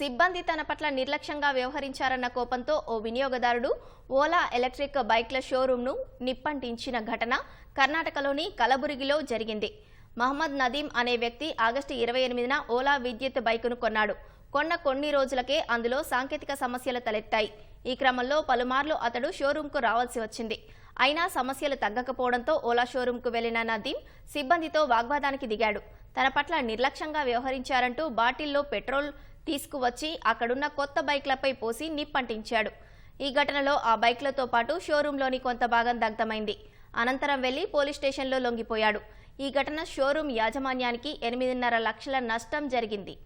సిబ్బంది తన పట్ల నిర్లక్ష్యంగా వ్యవహరించారన్న కోపంతో ఓ వినియోగదారుడు ఓలా ఎలక్ట్రిక్ బైక్ల షోరూంను నిప్పంటించిన ఘటన కర్ణాటకలోని కలబురిగిలో జరిగింది. మహమ్మద్ నదీం అనే వ్యక్తి ఆగస్టు ఇరవై ఎనిమిదిన ఓలా విద్యుత్ బైకును కొన్నాడు. కొన్న కొన్ని రోజులకే అందులో సాంకేతిక సమస్యలు తలెత్తాయి. ఈ క్రమంలో పలుమార్లు అతడు షోరూంకు రావాల్సి వచ్చింది. అయినా సమస్యలు తగ్గకపోవడంతో ఓలా షోరూంకు వెళ్ళిన నదీం సిబ్బందితో వాగ్వాదానికి దిగాడు. తన పట్ల నిర్లక్ష్యంగా వ్యవహరించారంటూ బాటిల్లో పెట్రోల్ తీసుకువచ్చి అక్కడున్న కొత్త బైక్లపై పోసి నిప్పంటించాడు. ఈ ఘటనలో ఆ బైక్లతో పాటు షోరూంలోని కొంత భాగం దగ్ధమైంది. అనంతరం వెళ్ళి పోలీస్ స్టేషన్లో లొంగిపోయాడు. ఈ ఘటన షోరూం యాజమాన్యానికి ఎనిమిదిన్నర లక్షల నష్టం జరిగింది.